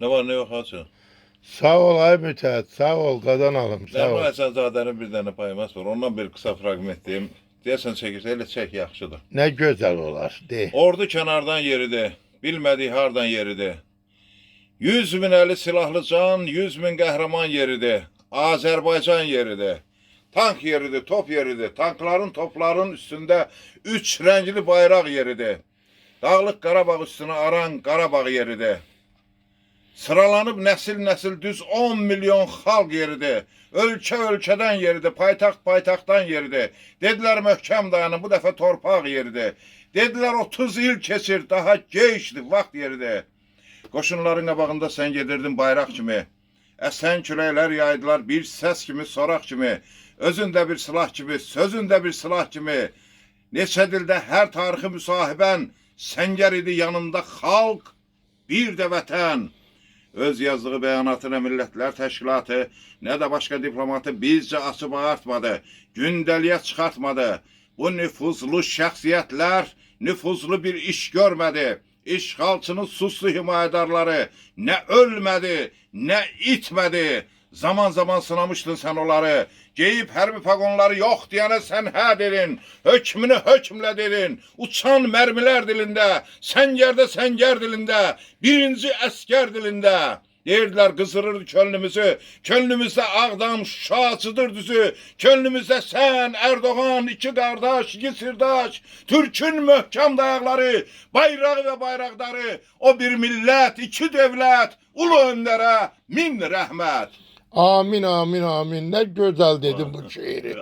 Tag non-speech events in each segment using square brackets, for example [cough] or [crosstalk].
Ne var ne yok Hacı? Sağ ol ay müteahhit, sağ ol kazanalım, sağ ol. Əsədzadənin bir dənə paymas var. Ondan bir qısa fraqment deyim. Deyəsən çəkirsə elə çək yaxşıdır. Ne güzel olar, de. Ordu kənardan yeridir. Bilmədik hardan yeridir. 100 min əli silahlı can, 100 min qəhrəman yeridir. Azərbaycan yeridir. Tank yeridir, top yeridir. Tankların, topların üstündə üç rəngli bayraq yeridir. Dağlıq Qarabağ üstünə aran Qarabağ yeridir. Sıralanıb nəsil-nəsil düz 10 milyon xalq yeridir. Ölkə ölkədən yeridir, paytaxt paytaxtdan yeridir. Dedilər möhkəm dayanın, bu dəfə torpaq yeridir. Dedilər 30 il keçir, daha geyşdir, vaxt yeridir. Qoşunların qabağında sən gedirdin bayraq kimi. Əsən küləklər yaydılar bir səs kimi, soraq kimi. Özündə bir silah kimi, sözündə bir silah kimi. Neçə dildə hər tarixi müsahibən, səngər idi yanında xalq, bir də vətən. Öz yazdığı bəyanatı nə Millətlər Təşkilatı, nə də başqa diplomatı bizcə açıb ağartmadı, gündəliyə çıxartmadı. Bu nüfuzlu şəxsiyyətlər nüfuzlu bir iş görmədi. İşğalçının suslu himayədarları nə ölmədi, nə itmədi. Zaman zaman sınamışdın sən onları. Geyib hərbi paqonları yox deyənə sən hə dedin. Hökmünü hökmlə dedin. Uçan mərmilər dilində, səngərdə səngər dilində, birinci əskər dilində. Deyirdilər qızırır könlümüzü, könlümüzdə Ağdam, Şuşaçıdır düzü, könlümüzdə sən, Erdoğan, iki qardaş, iki sirdaş, Türkün möhkəm dayaqları, bayrağı və bayraqları, o bir millət, iki dövlət, ulu öndərə min rəhmət. Amin, amin, amin. Ne güzel dedin bu şiiri.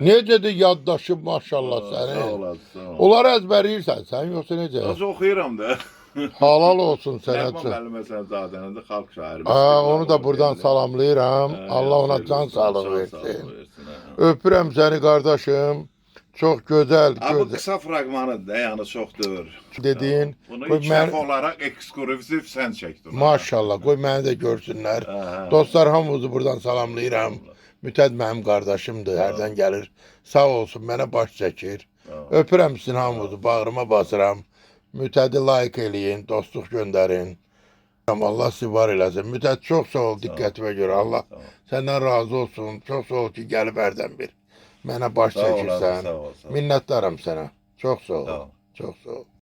Ne dedi yaddaşım maşallah seni. olasın, sağ ol. Onlar ezberləyirsən sən yoxsa necə? Az oxuyuram da. [laughs] Halal olsun sənə Nəğmə çox. müəllimi Əsədzadənin də xalq şairi. Aa, onu da buradan salamlayıram. Hə, Allah ona can sağlığı versin. Öpürəm səni qardaşım. Çox gözəl, Ha, bu gözəl kısa fragmanı da yani çoktur. dediyin. Bunu ilk mən dəfə olaraq ekskluziv sən çəkdin. maşallah qoy məni də görsünlər. Hə, hə. Dostlar hamınızı buradan salamlayıram. Mütəd mənim qardaşımdır, hərdən gəlir. Sağ olsun, mənə baş çəkir. Öpürəm sizin hamınızı, bağrıma basıram. Mütədi like eləyin, dostluq göndərin. Allah sizi var eləsin. Mütəd çox sağ ol diqqətimə görə. Allah səndən razı olsun. Çox sağ ol ki, gəlib hərdən bir. Mənə baş Sağ ol, çəkirsən. sağ ol, sağ ol. Minnətdaram sənə. Çox sağ ol. Sağ ol. Çox sağ ol.